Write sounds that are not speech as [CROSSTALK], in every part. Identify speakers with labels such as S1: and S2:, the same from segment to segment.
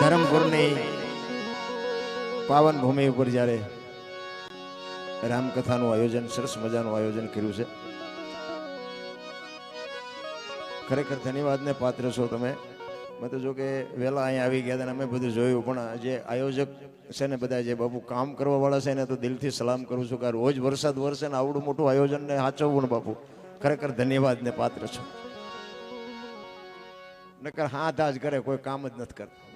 S1: ધરમપુરની પાવન ભૂમિ ઉપર જ્યારે રામકથાનું આયોજન, સરસ મજાનું આયોજન કર્યું છે. ખરેખર ધન્યવાદને પાત્ર છો તમે. મેં તો જો કે વહેલા અહીંયા આવી ગયા અને અમે બધું જોયું, પણ જે આયોજક છે ને બધા જે બાપુ કામ કરવા વાળા છે ને, તો દિલથી સલામ કરું છું કે રોજ વરસાદ વરસે ને આવડું મોટું આયોજન ને સાચવવું ને બાપુ. ખરેખર ધન્યવાદને પાત્ર છો. નકર હાથ જ કરે કોઈ કામ જ નથી કરતા.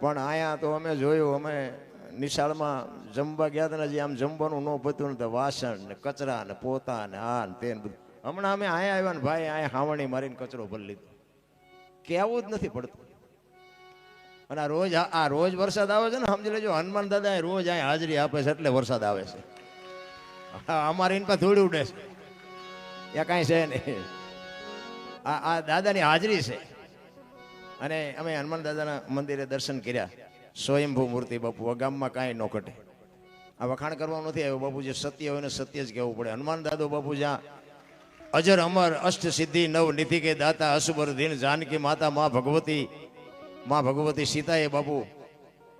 S1: પણ અહીંયા તો અમે જોયું, અમે નિશાળમાં જમવા ગયા હતા હજી આમ જમવાનું ન પતું ને વાસણ ને કચરા ને પોતા ને આ ને તે બધું. હમણાં અમે અહીંયા આવ્યા ને ભાઈ અહીંયા હાવણી મારીને કચરો ભરી લીધો. કહેવું જ નથી પડતું. અને આ રોજ આ રોજ વરસાદ આવે છે ને, સમજી લેજો, હનુમાન દાદા રોજ અહીંયા હાજરી આપે છે એટલે વરસાદ આવે છે. અમારે એની પાસે થોડી ઉડે છે. ત્યાં કાંઈ છે નહીં. આ આ દાદાની હાજરી છે. અને અમે હનુમાન દાદાના મંદિરે દર્શન કર્યા. સ્વયંભૂ મૂર્તિ બાપુ, આ ગામમાં કાંઈ ન ઘટે. આ વખાણ કરવા નથી આવ્યો બાપુ, જે સત્ય હોય ને સત્ય જ કહેવું પડે. હનુમાન દાદો બાપુ જ્યાં અજર, અમર, અષ્ટ સિદ્ધિ, નવ નિધિ કે દાતા, અસુબર દિન, જાનકી માતા, મા ભગવતી મા ભગવતી સીતાએ બાપુ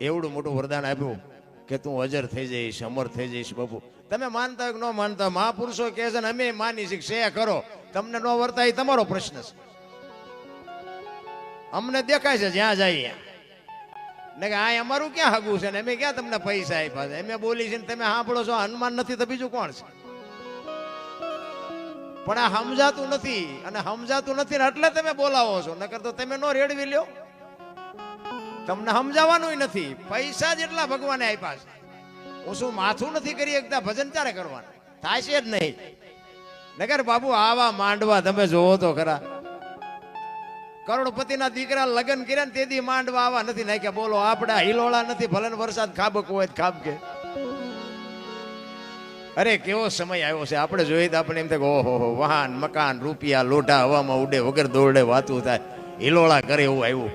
S1: એવડું મોટું વરદાન આપ્યું કે તું અજર થઈ જઈશ, અમર થઈ જઈશ બાપુ. તમે માનતા હોય કે ન માનતા, મહાપુરુષો કહે છે ને, અમે માની છીએ કરો. તમને ન વર્તા એ તમારો પ્રશ્ન છે. અમને દેખાય છે, જ્યાં ત્યાં ને કે આ અમારું ક્યાં હગું છે ને? અમે ક્યાં તમને પૈસા આપ્યા છે? અમે બોલી છે ને તમે સાંભળો છો, હનુમાન નથી તો બીજું કોણ છે? પણ આ સમજાતું નથી, અને સમજાતું નથી એટલે તમે બોલાવો છો. નકર તો તમે નો રેડવી લ્યો. તમને સમજાવવાનું નથી. પૈસા જેટલા ભગવાને આપ્યા છે. હું શું માથું નથી કરી એકદા ભજન ત્યારે કરવાનું? થાય છે જ નહીં. નગર બાબુ આવા માંડવા તમે જોવો તો ખરા. કરોડપતિના દીકરા લગ્ન કર્યા ને તેથી માંડવા આવા નથી નાખ્યા. બોલો આપડા હિલોળા નથી ભલે વરસાદ ખાબક હોય ખાબકે. અરે, કેવો સમય આવ્યો છે? આપણે જોઈએ તો આપણે એમ થાય ઓહો, હો, વાહન, મકાન, રૂપિયા, લોઢા, હવામાં ઉડે, વગર દોડે વાતું થાય. હિલોળા કરે એવું આવ્યું.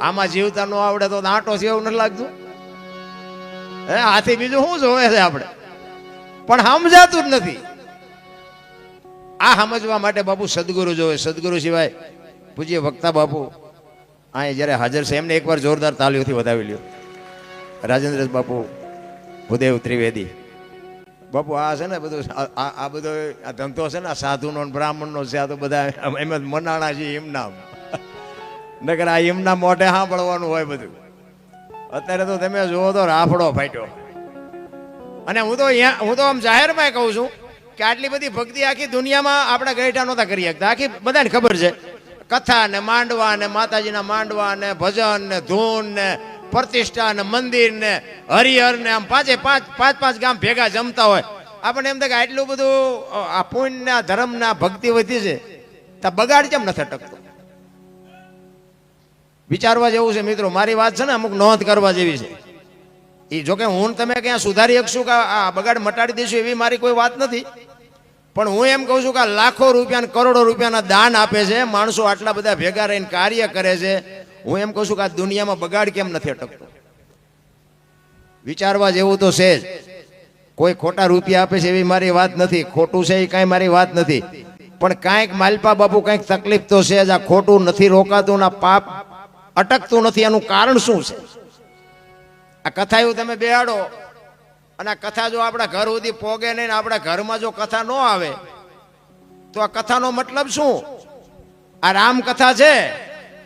S1: આમાં જીવતા નો આવડે તો આંટો છે એવું નથી લાગતું? હે, આથી બીજું શું જોવે છે આપણે? પણ સમજાતું જ નથી. આ સમજવા માટે બાપુ સદગુરુ જોવે. સદગુરુ સિવાય પૂજ્ય વક્તા બાપુ અહીં જ્યારે હાજર છે, એમને એકવાર જોરદાર તાલીઓથી વધાવી લ્યો. રાજેન્દ્ર બાપુ, ભૂદેવ ત્રિવેદી. બાપુ, આ છે ને બધું આ- આ આ બધો આ ધંધો છે ને, આ સાધુનો બ્રાહ્મણનો છે, આ તો બધા એમ જ મનાણા છે એમના. નગર આ એમના મોઢે સાંભળવાનું હોય બધું. અત્યારે તો તમે જુઓ તો રાફડો ફાટ્યો. અને હું તો અહીંયા, હું તો આમ જાહેરમાં કહું છું કે આટલી બધી ભક્તિ આખી દુનિયામાં આપણે ગઈઠા નહોતા કરી શકતા. આખી બધાને ખબર છે. કથા ને માંડવા ને માતાજીના માંડવા ને ભજન ને ધૂન ને પ્રતિષ્ઠા ને મંદિર ને હરિહર ને આમ પાંચે પાંચ પાંચ પાંચ ગામ ભેગા જમતા હોય. આપણને એમ થાય કે આટલું બધું આ પુણ્ય ધર્મના ભક્તિ વધી છે. તો બગાડ કેમ નથી અટકતો? વિચારવા જેવું છે મિત્રો, મારી વાત છે ને અમુક નોંધ કરવા જેવી છે. એ જોકે હું તમે ક્યાં સુધારી શકશું કે આ બગાડ મટાડી દઈશું એવી મારી કોઈ વાત નથી. પણ હું એમ કહું છું કે લાખો રૂપિયા કરોડો રૂપિયાના દાન આપે છે, માણસો આટલા બધા ભેગા રહીને કાર્ય કરે છે. હું એમ કહું છું કે આ દુનિયામાં બગાડ કેમ નથી અટકતો? વિચારવા જેવું તો છે જ. કોઈ ખોટા રૂપિયા આપે છે એવી મારી વાત નથી. ખોટું છે એ કાંઈ મારી વાત નથી. પણ કાંઈક માલપા બાપુ કાંઈક તકલીફ તો છે જ. આ ખોટું નથી રોકાતું ના પાપ અટકતું નથી. એનું કારણ શું છે? આ કથા એવું તમે બેહાડો. અને આ કથા જો આપણા ઘર સુધી પોગે નહીં આપણા ઘરમાં જો કથા ન આવે, તો આ કથાનો મતલબ શું? આ રામ કથા છે.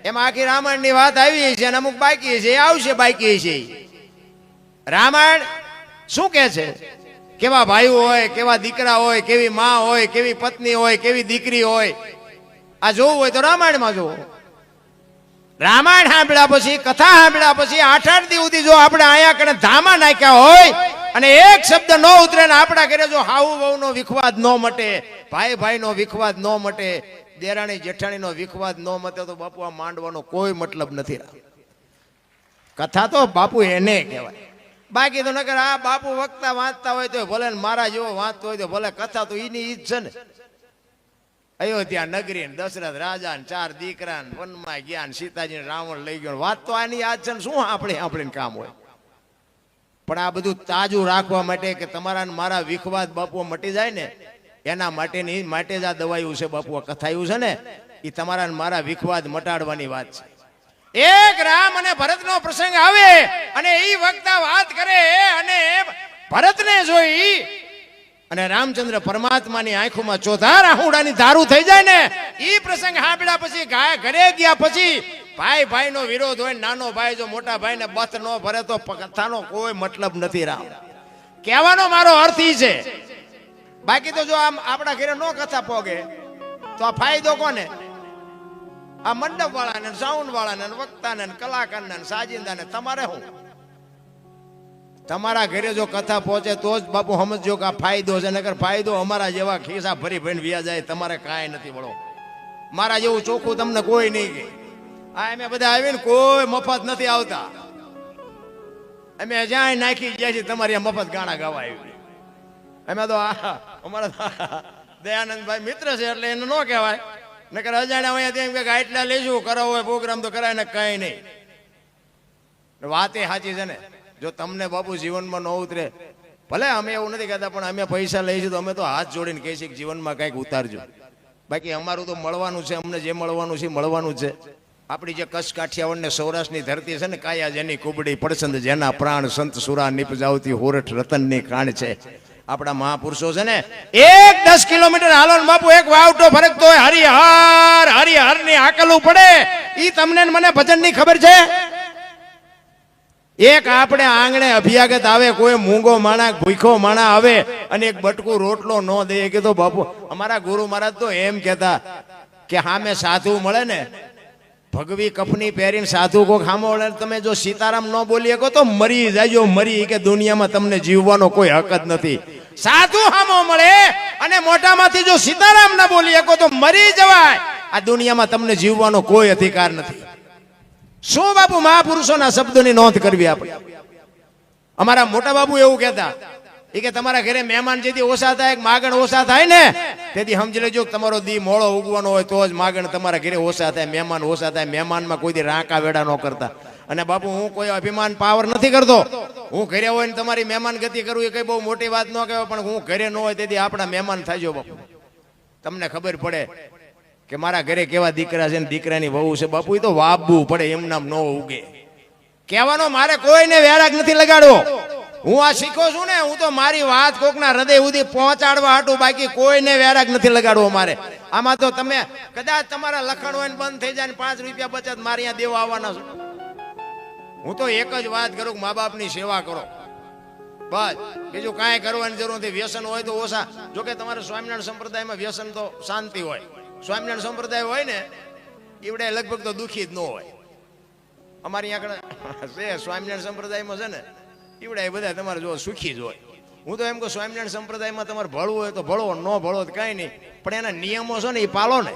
S1: એમાં આખી રામાયણની વાત આવી છે અને અમુક બાકી છે આવશે બાકી છે. રામાયણ શું કે છે? કેવા ભાઈઓ હોય, કેવા દીકરા હોય, કેવી માં હોય, કેવી પત્ની હોય, કેવી દીકરી હોય, આ જોવું હોય તો રામાયણમાં જોવું. રામાયણ સાંભળ્યા પછી, કથા સાંભળ્યા પછી આઠ આઠ દિવસ જો આપણે અહીંયા કણે ધામા નાખ્યા હોય અને એક શબ્દ ન ઉતરે ને આપણા ઘરે જો હાઉ વહુનો વિખવાદ ન મટે, ભાઈ ભાઈનો વિખવાદ ન મટે, દેરાણી જેઠાણીનો વિખવાદ ન મટે, તો બાપુ આ માંડવાનો કોઈ મતલબ નથી કથા તો બાપુ એને કહેવાય. બાકી તો નકર આ બાપુ વખતા વાંચતા હોય તો ભલે મારા જેવો વાંચતો હોય તો ભલે કથા તો એની ઈજ છે ને. અયોધ્યા નગરી દશરથ રાજા ને ચાર દીકરા વનમાં ગયા સીતાજી રાવણ લઈ ગયો વાત તો આની યાદ છે શું આપણે આપણે કામ હોય? પણ આ બધું તાજું રાખવા માટે કે તમારા મારા વિખવાદ બાપુ મટી જાય ને, એના માટેની, માટે જ આ દવાયું છે બાપુ કથાયું છે ને એ તમારા મારા વિખવાદ મટાડવાની વાત છે. એક રામ અને ભરતનો પ્રસંગ આવે અને એ વક્તા વાત કરે અને ભરતને જોઈ અને રામચંદ્ર પરમાત્માની આંખોમાં ચોથા આહુડાની ધારું થઈ જાય ને એ પ્રસંગ સાંભળ્યા પછી ઘરે ગયા પછી ભાઈ ભાઈનો વિરોધ હોય નાનો ભાઈ જો મોટા ભાઈને બથ નો ભરે તો કથાનો કોઈ મતલબ નથી રામ. કહેવાનો મારો અર્થ છે. બાકી તો જો આમ આપણા ઘરે નો કથા પોગે, તો આ ફાયદો કોને? આ મંડપ વાળાને સાઉન્ડ વાળાને વક્તાને કલાકારને સાજિંદાને, તમારે શું? તમારા ઘરે જો કથા પહોંચે તો જ બાપુ સમજો કે આ ફાયદો છે, નકર ફાયદો અમારા જેવા ખિસ્સા ભરી ભરીને વ્યા જાય, તમારે કાંઈ નથી વળો. મારા જેવું ચોખ્ખું તમને કોઈ નહીં કે અમે બધા આવીને કોઈ મફત નથી આવતા. અમે જ્યાં નાખી ગયા છે તમારી મફત ગાણા ગાવા આવી અમે તો અમારા દયાનંદભાઈ મિત્ર છે, એટલે એને ન કહેવાય. નકર અજાણ્યા અહીંયા તેમ કે આટલા લેશું કરો હોય પ્રોગ્રામ તો કરાય ને કઈ નહીં. વાત એ સાચી છે ને, જો તમને બાપુ જીવનમાં ન ઉતરે, ભલે અમે એવું નથી કહેતા, પણ અમે પૈસા લઈશું તો અમે તો હાથ જોડીને કહીએ જીવનમાં કંઈક ઉતારજો. બાકી અમારું તો મળવાનું છે, અમને જે મળવાનું છે મળવાનું છે. આપણી જે કચ્છ કાઠિયાવાડ ને સૌરાષ્ટ્રની ધરતી છે ને, કાયા જેની કુબડી પડસંદ જેના પ્રાણ સંત સુરા નિપજાવતી હોરઠ રતનની ખાણ છે. આપણા મહાપુરુષો છે ને, એક દસ કિલોમીટર હાલો બાપુ, એક વાવટો ફરકતો હોય, હરિહર હરિહરની આકલવું પડે ઈ તમને મને ભજનની ખબર છે? એક આપણે આંગણે અભિયાગત આવે, કોઈ મૂંગો માણા, ભૂખો માણા આવે અને એક બટકું રોટલો ન દે. કે તો બાપુ, અમારા ગુરુ મહારાજ તો એમ કહેતા કે હામે સાધુ મળે ને ભગવી કપની પહેરીને સાધુ કોક મળે તમે જો સીતારામ ન બોલી શકો તો મરી જાજો, મરી કે દુનિયામાં તમને જીવવાનો કોઈ હક જ નથી. સાધુ હામો મળે અને મોટામાંથી જો સીતારામ ન બોલી શકો તો મરી જવાય. આ દુનિયામાં તમને જીવવાનો કોઈ અધિકાર નથી. શું બાપુ મહાપુરુષોના શબ્દોની નોંધ કરવી આપણે? અમારા મોટા બાબુ એવું કહેતા એ કે તમારા ઘરે મહેમાન જેથી ઓછા થાય માગણ ઓછા થાય ને? તેથી સમજી લેજો તમારો દી મોળો ઉગવાનો હોય તો જ માગણ તમારા ઘરે ઓછા થાય, મહેમાન ઓછા થાય, મહેમાનમાં કોઈ દી રાંકા વેડા ન કરતા. અને બાપુ, હું કોઈ અભિમાન, પાવર નથી કરતો. હું ઘરે હોય ને તમારી મહેમાન ગતિ કરું, એ કઈ બહુ મોટી વાત ન કહેવાય, પણ હું ઘરે ન હોય તેથી આપણા મહેમાન થાય બાપુ. તમને ખબર પડે કે મારા ઘરે કેવા દીકરા છે ને દીકરાની વહુ છે. બાપુ એ તો વાપવું પડે એમ નામ ન ઉગે. કહેવાનો મારે કોઈને વેરાગ નથી લગાડવો. હું આ શીખો છું ને, હું તો મારી વાત કોકના હૃદય સુધી પહોંચાડવા હાટું, બાકી કોઈને વેરાગ નથી લગાડવો મારે. આમાં તો તમે કદાચ તમારા લખણ હોય બંધ થઈ જાય પાંચ રૂપિયા બચત, મારે અહીંયા દેવા આવવાના છું. હું તો એક જ વાત કરું મા બાપની સેવા કરો. બસ. બીજું કાંઈ કરવાની જરૂર નથી. વ્યસન હોય તો ઓછા. જોકે તમારે સ્વામિનારાયણ સંપ્રદાયમાં વ્યસન તો શાંતિ હોય. સ્વામિનારાયણ સંપ્રદાય હોય ને એવડે લગભગ તો દુઃખી જ ન હોય. અમારી આગળ [LAUGHS] છે, સ્વામિનારાયણ સંપ્રદાયમાં છે ને એવડે એ બધા તમારે જો સુખી જ હોય. હું તો એમ કહું, સ્વામિનારાયણ સંપ્રદાયમાં તમારે ભળવું હોય તો ભળો, ન ભળો તો કાંઈ નહીં. પણ એના નિયમો છે ને એ પાલો ને.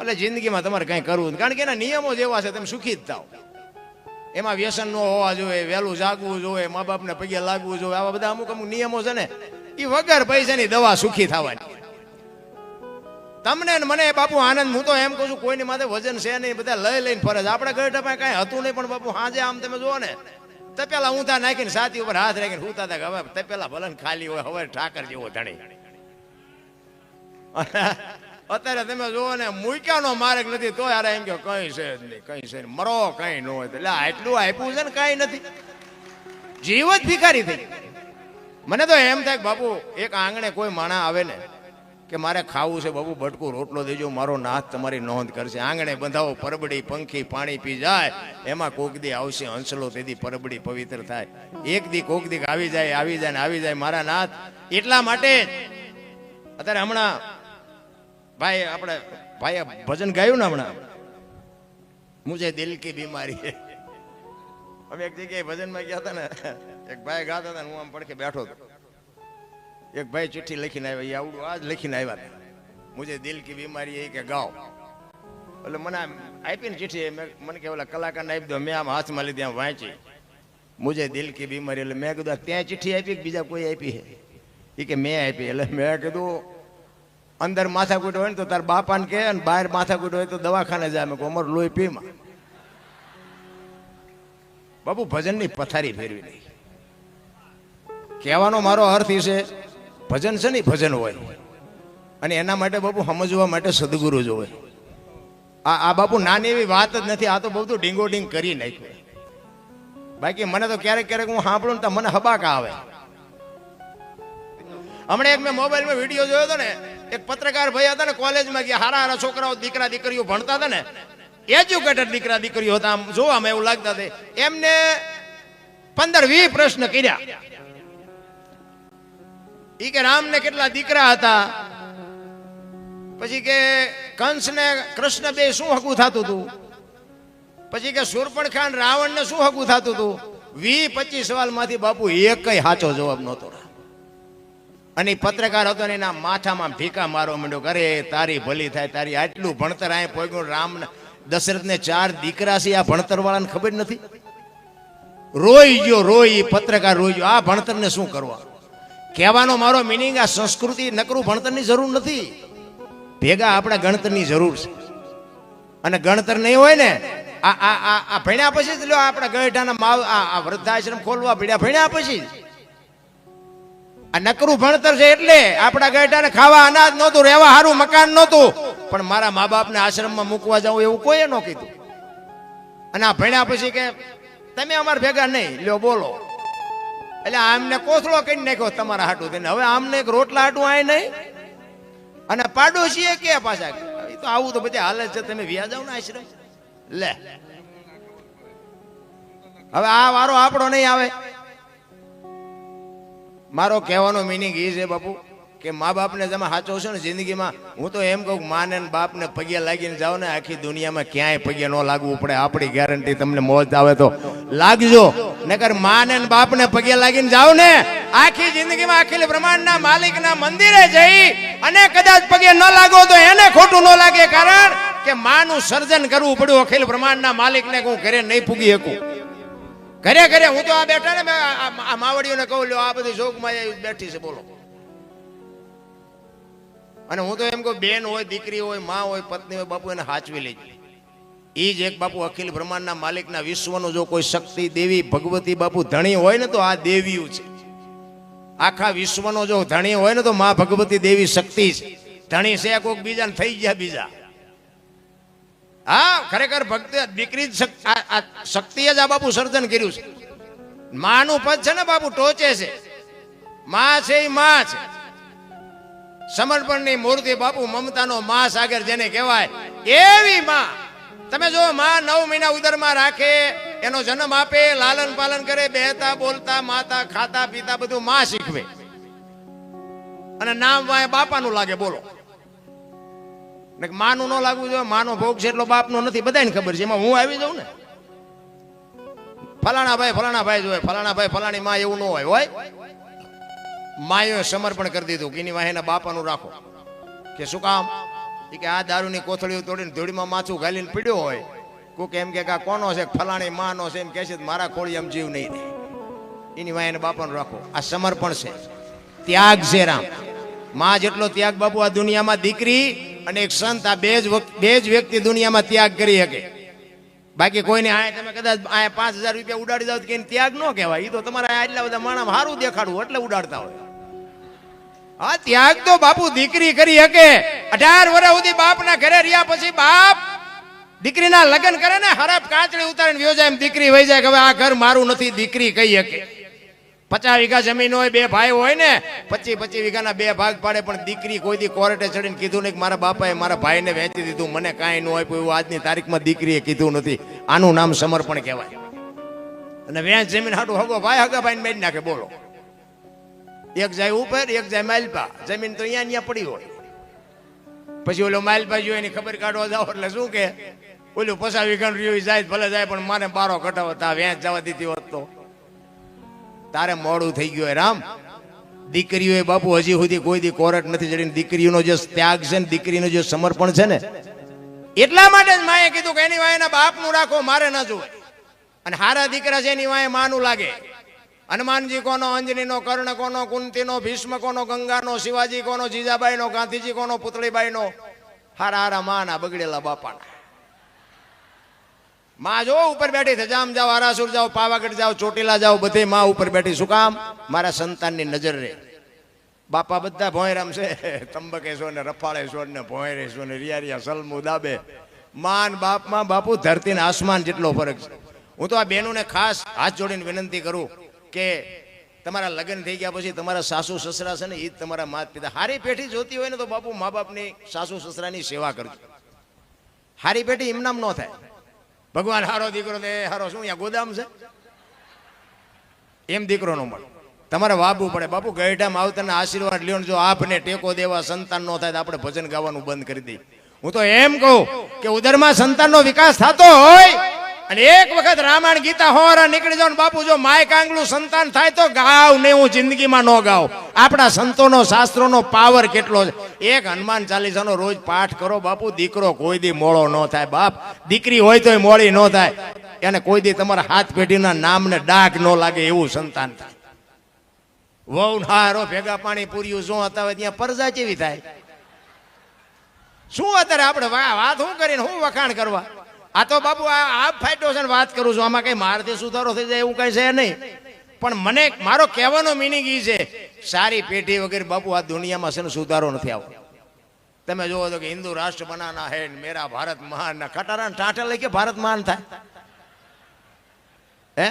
S1: એટલે જિંદગીમાં તમારે કાંઈ કરવું. કારણ કે એના નિયમો જેવા છે, તમે સુખી જ થાવ એમાં વ્યસન ન હોવા જોઈએ, વહેલું જાગવું જોઈએ, મા બાપને પગે લાગવું જોઈએ, આવા બધા અમુક અમુક નિયમો છે ને. એ વગર પૈસાની દવા સુખી થવાની. તમને મને બાપુ આનંદ, હું તો એમ કહું છું, કોઈની માથે વજન છે નહીં, બધા લઈ લઈને ફરે આપણા પાસે કાંઈ હતું નહીં, પણ બાપુ હાજે આમ તમે જુઓ ને. તે પેલા ઊંધા નાખીને સાથી ઉપર હાથ રાખીને હુતા હતા હવે તે પેલા ભલન ખાલી હોય, હવે ઠાકર જેવો ધણી. અત્યારે તમે જુઓ ને, મૂક્યાનો માર્ગ નથી તો યાર એમ કે કઈ છે જ નહીં, કઈ છે મરો કઈ ન હોય. એટલે આટલું આપ્યું છે ને, કઈ નથી. જીવ જ ભિખારી થઈ. મને તો એમ થાય બાપુ, એક આંગણે કોઈ માણા આવે ને કે મારે ખાવું છે બાબુ, ભટકું રોટલો દેજો, મારો નાથ તમારી નોંધ કરશે. આંગણે બંધાવો, પરબડી, પંખી, પાણી પી જાય, એમાં કોક દી આવશે હંસલો, તેથી પરબડી પવિત્ર થાય. એક દી કોક દી આવી જાય આવી જાય ને આવી જાય, મારા નાથ. એટલા માટે અત્યારે હમણાં ભાઈ આપણે ભાઈ ભજન ગાયું ને હમણાં? મુજે દિલ કી બીમારી है અમે એક જગ્યાએ ભજનમાં ગયા હતા ને, એક ભાઈ ગાતા હતા હું આમ પડખે બેઠો હતો. એક ભાઈ ચિઠ્ઠી લખીને આવ્યા એ આવડું જ લખીને આવ્યા મુજે દિલ કી બીમારી એ કે ગાઓ એટલે મને આપીને ચિઠ્ઠી મને કે ઓલા કલાકારને આપી દો, મેં આમ હાથમાં લીધી, આમ વાંચી. મુજે દિલ કી બીમારી, એટલે મેં કીધું ત્યાં ચિઠ્ઠી આપી બીજા કોઈ આપી હે? એ કે, મેં આપી. એટલે મેં કીધું, અંદર માથાકૂટ હોય ને તો તાર બાપાને કહે અને બહાર માથાકૂટ હોય તો દવાખાને જાય મેં અમર લોહી પીમાં. બાપુ ભજનની પથારી ફેરવી નહીં કહેવાનો મારો અર્થ એ છે ભજન છે ને ભજન હોય. અને એના માટે બાપુ સમજવા માટે સદગુરુ જોવે આ આ બાપુ નાની એવી વાત જ નથી, આ તો બધું ડીંગો ડીંગ કરી નાખ્યું. બાકી મને તો ક્યારેક ક્યારેક હું સાંભળું ને તો મને હબાકા આવે. હમણાં એક મેં મોબાઈલમાં વીડિયો જોયો હતો ને, એક પત્રકાર ભાઈ હતા ને કોલેજમાં ગયા, હારા હારા છોકરાઓ દીકરા દીકરીઓ ભણતા હતા ને, એજ્યુકેટેડ દીકરા દીકરીઓ હતા, આમ જોવામાં એવું લાગતા હતા. એમને પંદર વીસ પ્રશ્ન કર્યા. ઈ કે રામને કેટલા દીકરા હતા? પછી કે કંસ ને કૃષ્ણ બે શું હકું થતું હતું પછી કે સુરપણખાન રાવણ ને શું હકું થતું હતું વી પચીસ સવાલમાંથી બાપુ એક સાચો જવાબ નહોતો અને પત્રકાર હતો ને એના માથામાં ભીકા મારવા માંડ્યો કરે તારી ભલી થાય, તારી આટલું ભણતર આ પોગ્યું રામ દશરથ ને ચાર દીકરા છે, આ ભણતર વાળાને ખબર નથી? રોઈ ગયો, રોઈ પત્રકાર રોઈ ગયો, આ ભણતરને શું કરવા? કહેવાનો મારો મિનિંગ આ સંસ્કૃતિ નકરું ભણતરની જરૂર નથી. ભેગા આપણા ગણતરની જરૂર છે. અને ગણતર નહીં હોય ને, આ આ આ આ ભણ્યા પછી જ લ્યો આપણા ગઢાના માવ આ વૃદ્ધાશ્રમ ખોલવા ભણ્યા ભણ્યા પછી આ નકરું ભણતર છે એટલે આપણા ગઢાને ખાવા અનાજ નહોતું, રહેવા સારું મકાન નહોતું. પણ મારા મા બાપને આશ્રમમાં મૂકવા જાવ એવું કોઈએ ન કીધું. અને આ ભણ્યા પછી કે, તમે અમારે ભેગા નહીં. લ્યો બોલો. એટલે આમને કોથળો કરી નાખ્યો તમારા હાટું થઈને. હવે આમને એક રોટલા હાટું આય નહીં. અને પાડોશીએ કે પાછા એ તો આવું તો બધી હાલે છે, તમે વ્યા જાવ ને આશ્રમ. લે. હવે આ વારો આપણો નહીં આવે. મારો કહેવાનો મિનિંગ એ છે, બાપુ. કે મા બાપને તમે સાચો છો ને જિંદગીમાં? હું તો એમ કહું માને બાપને પગે લાગીને જાઓ ને, આખી દુનિયામાં ક્યાંય પગે ન લાગવું પડે. આપણી ગેરંટી તમને મોજ આવે તો. લાગજો. નકર માને બાપને પગે લાગીને જાઓ ને, આખી જિંદગીમાં અખિલ બ્રહ્માંડના માલિકના મંદિરે જઈ અને કદાચ પગે ન લાગો તો એને ખોટું ન લાગે. કારણ કે માનું સર્જન કરવું પડ્યું અખિલ બ્રહ્માંડના માલિકને હું ઘરે નહીં પૂગી શકું. ઘરે ઘરે. હું તો આ બેઠા ને આ- માવડીઓને કહું, લ્યો, આ બધી શોકમાં બેઠી છે, બોલો. અને હું તો એમ કહું, બેન હોય, દીકરી હોય, માં હોય, પત્ની હોય, બાપુ એને હાચવી લેજો. એ જ એક બાપુ અખિલ બ્રહ્માંડના માલિકના વિશ્વનો જો કોઈ શક્તિ, દેવી, ભગવતી બાપુ ધણી હોય ને તો આ દેવીઓ છે. આખા વિશ્વનો જો ધણી હોય ને તો મા ભગવતી દેવી શક્તિ છે. ધણી છે કોઈક બીજાને થઈ ગયા બીજા. હા, ખરેખર ભક્તિ, દીકરી જ શક્તિએ જ આ બાપુ સર્જન કર્યું છે. માનું પદ છે ને બાપુ, ટોચે છે. માં છે એ માં છે. સમર્પણની મૂર્તિ બાપુ મમતાનો મહાસાગર જેને કહેવાય, એવી માં. તમે જો માં નવ મહિના ઉદરમાં રાખે, એનો જન્મ આપે, લાલન પાલન કરે, બેહતા, બોલતા, માતા, ખાતા, પીતા, બધું માં શીખવે. અને નામ વાય બાપાનું લાગે, બોલો. માનું ન લાગવું જોઈએ, માનો ભોગ છે એટલો બાપનો નથી બધાને ખબર છે. એમાં હું આવી જાઉં ને? ફલાણા ભાઈ ફલાણા ભાઈ જોઈએ ફલાણા ભાઈ, ફલાણી માં એવું ન હોય હોય? માયોએ સમર્પણ કરી દીધું કે એની વાહેના બાપાનું રાખો. કે શું કામ? એ કે આ દારૂની કોથળીઓ તોડીને ધૂળીમાં માથું ઘાલીને પીડ્યો હોય. કોક એમ કે કોનો છે? ફલાણી માનો છે. એમ કહે છે, મારા ખોળી એમ જીવ નહીં એની વાહેને બાપાનું રાખો. આ સમર્પણ છે. ત્યાગ છે રામ. માં જેટલો ત્યાગ બાપુ આ દુનિયામાં દીકરી અને એક સંત આ બે જ બે જ વ્યક્તિ દુનિયામાં ત્યાગ કરી શકે. બાકી કોઈને આ તમે કદાચ આ પાંચ હજાર રૂપિયા ઉડાડી દો કે ત્યાગ ન કહેવાય. એ તો તમારે આટલા બધા માણસ સારું દેખાડવું એટલે ઉડાડતા હોય. હા ત્યાગ તો બાપુ દીકરી કરી શકે. અઢાર વર્ષ સુધી બાપના ઘરે રહ્યા પછી બાપ દીકરીના લગ્ન કરે ને હરફ કાચડી ઉતારીને વ્યો જાય એમ દીકરી વહી જાય કે હવે આ ઘર મારું નથી, દીકરી કહી શકે. પચાસ વીઘા જમીન હોય, બે ભાઈ હોય ને, પચીસ પચીસ વીઘાના બે ભાગ પાડે, પણ દીકરી કોઈ દી કોર્ટે ચડીને કીધું નહીં મારા બાપાએ મારા ભાઈને વેચી દીધું, મને કાંઈ ન આપ્યું, એવું આજની તારીખમાં દીકરીએ કીધું નથી. આનું નામ સમર્પણ કહેવાય. અને વેચ જમીન હાટું હગો ભાઈ હગા ભાઈને બેન નાખે, બોલો. એક જાય ઉપર, એક જાય માલપા. જમીન તો અહીંયા અહીંયા પડી હોય. પછી ઓલો માલપા જોઈ એની ખબર કાઢવા જાવ એટલે શું કે, ઓલું પસા ગણ રહ્યું જાય ભલે જાય, પણ મારે બારો કટાવો તા વેચ જવા દીધી હોત તો. તારે મોડું થઈ ગયું રામ. રામ એ બાપુ હજી સુધી કોઈ દી કોરટ નથી ચડીને દીકરીઓનો જે ત્યાગ છે ને દીકરીનો જે સમર્પણ છે ને, એટલા માટે જ માએ કીધું કે એની વાય એના બાપનું રાખો, મારે ન જોવે. અને હારા દીકરા છે એની વાય માનું લાગે. હનુમાનજી કોનો અંજનીનો, કર્ણ કોનો, કુંતીનો, ભીષ્મ કોનો, ગંગાનો, શિવાજી કોનો, જીજાબાઈનો, ગાંધીજી કોનો, પુતળીબાઈનો, હારા હારા માના બગડેલા બાપાના. માં જો ઉપર બેઠી થજામ જામ જાઓ, આરાસુર જાઓ, પાવાગઢ જાઓ, ચોટીલા જાઓ, બધે માં ઉપર બેઠી. શું કામ? મારા સંતાનની નજર રે. બાપા બધા ભોંયરામ છે તંબકેશ્વર ને રફાળેશ્વર ને ભોંયરેશ્વર ને રિયારિયા, સલમુ, દાબે. માન બાપમાં બાપુ ધરતી ને આસમાન જેટલો ફરક છે. હું તો આ બહેનોને ખાસ હાથ જોડીને વિનંતી કરું. કે તમારા લગ્ન થઈ ગયા પછી તમારા સાસુ સસરા છે ને એ તમારા માત પિતા હારી પેઢી જોતી હોય ને તો બાપુ, મા બાપની સાસુ સસરાની સેવા કરજો. હારી પેઢી એમનામ ન થાય. ભગવાન હારો દીકરો દે હારો, શું અહીંયા ગોદામ છે? એમ દીકરો નો મળે. તમારે વાબવું પડે. બાપુ ગઈઢામાં આવતાના આશીર્વાદ લ્યો જો આપને ટેકો દેવા સંતાન નો થાય તો આપણે ભજન ગાવાનું બંધ કરી દઈએ. હું તો એમ કહું કે ઉદરમાં સંતાનનો વિકાસ થતો હોય અને એક વખત રામાયણ ગીતા હોરા નીકળી જાવ બાપુ, જો માય કાંગલું સંતાન થાય તો ગાવ ને હું જિંદગીમાં ન ગાવ. આપણા સંતોનો, શાસ્ત્રોનો પાવર કેટલો છે? એક હનુમાન ચાલીસાનો રોજ પાઠ કરો બાપુ, દીકરો કોઈ દી મોળો ન થાય. બાપ, દીકરી હોય તોય મોળી ન થાય. એને કોઈ દી તમારા હાથ પેઢીના નામને ડાઘ ન લાગે એવું સંતાન થાય. વહુ હારો ભેગા પાણી પૂર્યું, શું હતા હોય ત્યાં પરજા જેવી થાય? શું અત્યારે આપણે વાત શું કરીને શું વખાણ કરવા? આ તો બાપુ આ આ ફાયટો છે વાત કરું છું. આમાં કઈ મારથી સુધારો થઈ જાય એવું કઈ છે નહીં. પણ મને મારો કહેવાનો મિનિંગ એ છે, સારી પેઢી વગેરે બાપુ આ દુનિયામાં છે ને સુધારો નથી આવતો. તમે જોવો તો કે હિન્દુ રાષ્ટ્ર બનાના હે મેરા ભારત મહાન. ના ખટારા ટાંટા લઈ કે ભારત મહાન થાય? હે?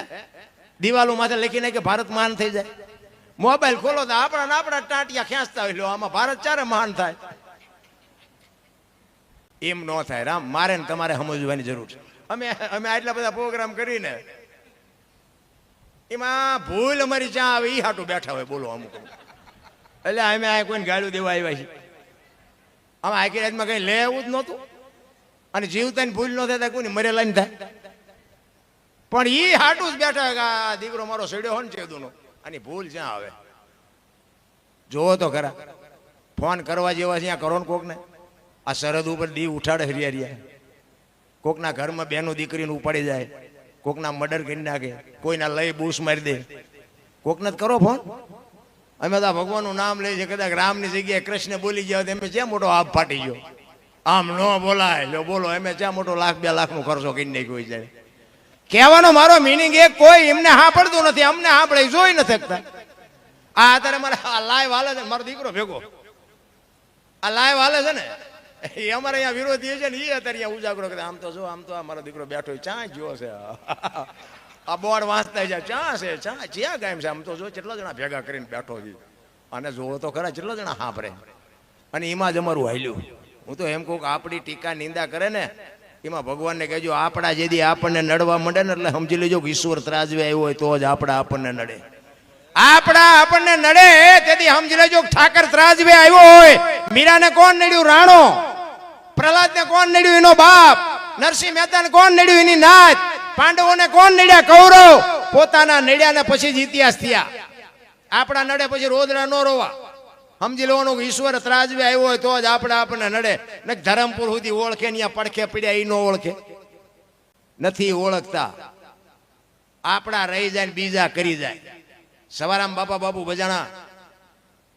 S1: દિવાલો માથે લખીને કે ભારત મહાન થઈ જાય. મોબાઈલ ખોલો તો આપણા આપણા ટાંટિયા ખેંચતા હોય. લો, આમાં ભારત ચારે મહાન થાય. એમ ન થાય. રામ, મારે ને તમારે સમજવાની જરૂર છે. અમે અમે આટલા બધા પ્રોગ્રામ કરીને એમાં ભૂલ અમારી ચા આવે એ હાટું બેઠા હોય બોલો અમુક. એટલે અમે આ કોઈને ગાળું દેવા આવ્યા છીએ. આમાં આખી રાતમાં કઈ લેવું જ નહોતું. અને જીવતાની ભૂલ ન થાય કોઈ મરેલા ને થાય. પણ એ હાટું જ બેઠા હોય આ દીકરો મારો સડ્યો હોય ને ચેદુનો. અને ભૂલ જ્યાં આવે. જોવો તો ખરા. ફોન કરવા જેવા છે ત્યાં કરો ને કોકને આ સરહદ ઉપર દી ઉઠાડે હરિયા હરિયા. કોકના ઘરમાં બેનો દીકરીને ઉપાડી જાય, કોકના મર્ડર કરી નાખે, કોઈના લઈ બૂસ મારી દે. કોકને જ કરો ફોન? અમે તો ભગવાનનું નામ લઈ છે કદાચ રામની જગ્યાએ કૃષ્ણ બોલી ગયા એમ જ્યાં મોટો આપ ફાટી ગયો? આમ ન બોલાય, લો બોલો એમે જ્યાં મોટો લાખ, બે લાખનો ખર્ચો કરી નાખ્યો હોય જાય કહેવાનો મારો મિનિંગ એ, કોઈ એમને સાંભળતું નથી, અમને સાંભળે, જોઈ નથી શકતા. આ અત્યારે મારે આ લાઈવ હાલે છે, મારો દીકરો ભેગો. આ લાઈવ હાલે છે ને? અમારે અહીંયા વિરોધી છે ને એ અત્યારે અહીંયા ઉજાગરો કરે. આમ તો જો, આમ તો અમારો દીકરો બેઠો ચા જો છે. આ બોર્ડ વાંચતા છે ચા છે ચા જ્યાં ગામ છે, આમ તો જો કેટલા જણા ભેગા કરીને બેઠો છે. અને જોવો તો ખરા, કેટલા જણા હાંભરે અને એમાં જ અમારું હાલ્યું. હું તો એમ કહું કે આપણી ટીકા નિંદા કરે ને, એમાં ભગવાનને કહેજો, આપણા જેદી આપણને નડવા માંડે ને, એટલે સમજી લેજો કે ઈશ્વર ત્રાજવે આવ્યો હોય તો જ આપણા આપણને નડે. આપણા આપણને નડે, તેથી સમજી લેજો ઠાકર ત્રાજવે આવ્યો હોય. મીરાને કોણ નડ્યું? રાણો. પ્રહલાદને કોણ નડ્યું? એનો બાપ. નરસિંહ મહેતાને કોણ નડ્યું? એની નાત. પાંડવોને કોણ નડ્યા? કૌરવ. પોતાના નડ્યા ને પછી જ ઇતિહાસ થયા. આપણા નડે પછી રોદડા નો રોવા. સમજી લેવાનું કે ઈશ્વર ત્રાજવે આવ્યો હોય તો જ આપણે આપણને નડે. ને ધરમપુર સુધી ઓળખે ને પડખે પડ્યા એ ન ઓળખે. નથી ઓળખતા. આપણા રહી જાય ને બીજા કરી જાય. સવારામાં બાપા બાપુ બજાણા.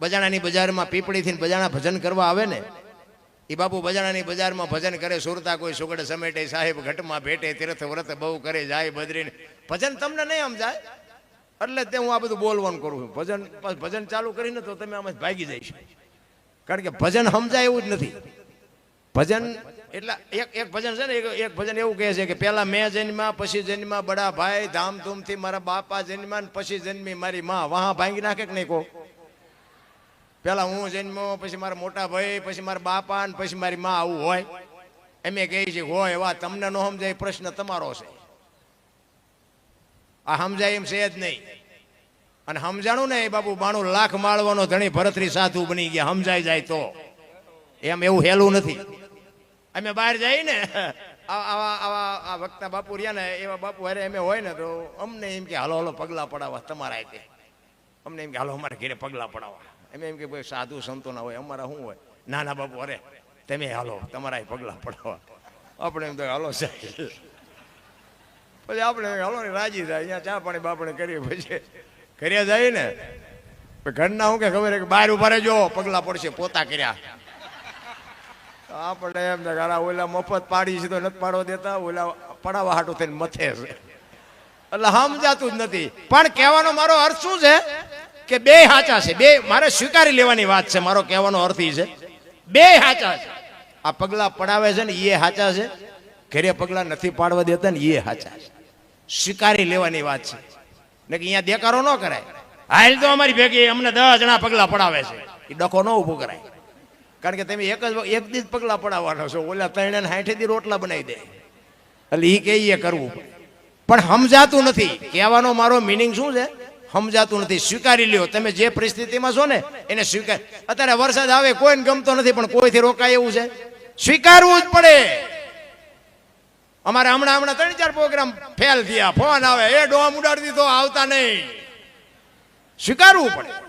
S1: બજાણાની બજારમાં પીપળીથી બજાણા ભજન કરવા આવે ને એ બાપુ બજાણાની બજારમાં ભજન કરે, સુરતા કોઈ સુગડ સમેટે, સાહેબ ઘટમાં ભેટે, તીર્થ વ્રત બહુ કરે, જાય બદરીને. ભજન તમને નહીં સમજાય એટલે તે હું આ બધું બોલવાનું કરું છું. ભજન ભજન ચાલુ કરીને તો તમે આમાં ભાગી જઈશ કારણ કે ભજન સમજાય એવું જ નથી. ભજન એટલે, એક એક ભજન છે ને, એક ભજન એવું કહે છે કે પહેલાં મેં જન્મ્યા, પછી જન્મ્યા બડા ભાઈ, ધામધૂમથી મારા બાપા જન્મ્યા ને પછી જન્મી મારી માં. વાહ ભાંગી નાખે કે નહીં કહો પેલા હું જન્મ્યો પછી મારા મોટા ભાઈ, પછી મારા બાપા ને પછી મારી માં આવું હોય. એમ કહે છે, હોય એવા તમને ન સમજાય પ્રશ્ન તમારો છે. આ સમજાય એમ છે જ નહીં. અને સમજાણું ને એ બાપુ બાણું લાખ માળવાનો ધણી ભરતરી સાધુ બની ગયા સમજાઈ જાય તો. એમ એવું હેલું નથી. અમે બહાર જઈએ ને આવા આવા આ વક્તા બાપુ રહ્યા ને, એવા બાપુ અરે અમે હોય ને તો અમને એમ કે, હાલો હાલો, પગલા પડાવવા તમારા રીતે અમને એમ કે, હાલો, અમારે ઘરે પગલા પડાવવા એમ એમ કે, ભાઈ, સાધુ સંતો ના હોય, અમારા શું હોય? નાના બાપુ, અરે, તમે હાલો તમારા પગલા પડાવવા. આપણે એમ તો, હાલો, સાહેબ. પછી આપણે હાલો ને રાજી થાય, અહીંયા ચા પાણી બાપણે કરીએ પછી. કર્યા જાય ને? ઘરના શું કે, ખબર કે બહાર ઊભા રહેજો, પગલા પડશે, પોતા કર્યા. આપણે એમ કે ઓલા મફત પાડી છે તો નથી પાડવા દેતા, ઓલા પડાવવા હાટું થઈને મથે છે. એટલે સમજાતું જ નથી. પણ કહેવાનો મારો અર્થ શું છે? કે બે હાચા છે. બે, મારે સ્વીકારી લેવાની વાત છે, મારો કહેવાનો અર્થ એ છે. બે હાચા છે. આ પગલા પડાવે છે ને એ હાચા છે. ઘરે પગલાં નથી પાડવા દેતા ને એ સાચા છે. સ્વીકારી લેવાની વાત છે. ને કે અહીંયા દેકારો ન કરાય. હાલ તો અમારી ભેગી અમને દસ જણા પગલાં પડાવે છે. એ ડખો ન ઊભો કરાય. કારણ કે તમે એક જ એક દી જ પગલાં પડાવવાનો છો. ઓલા ત્રણે હાઠે દી રોટલા બનાવી દે. એટલે એ કે એ કરવું પણ સમજાતું નથી. કહેવાનો મારો મિનિંગ શું છે? સમજાતું નથી, સ્વીકારી લ્યો. તમે જે પરિસ્થિતિમાં છો ને, એને સ્વીકાર. અત્યારે વરસાદ આવે, કોઈને ગમતો નથી, પણ કોઈથી રોકાય એવું છે? સ્વીકારવું જ પડે. અમારે હમણાં હમણાં ત્રણ ચાર પ્રોગ્રામ ફેલ થયા. ફોન આવે, એ ડોમ ઉડાડી દીધો, આવતા નહીં. સ્વીકારવું પડે.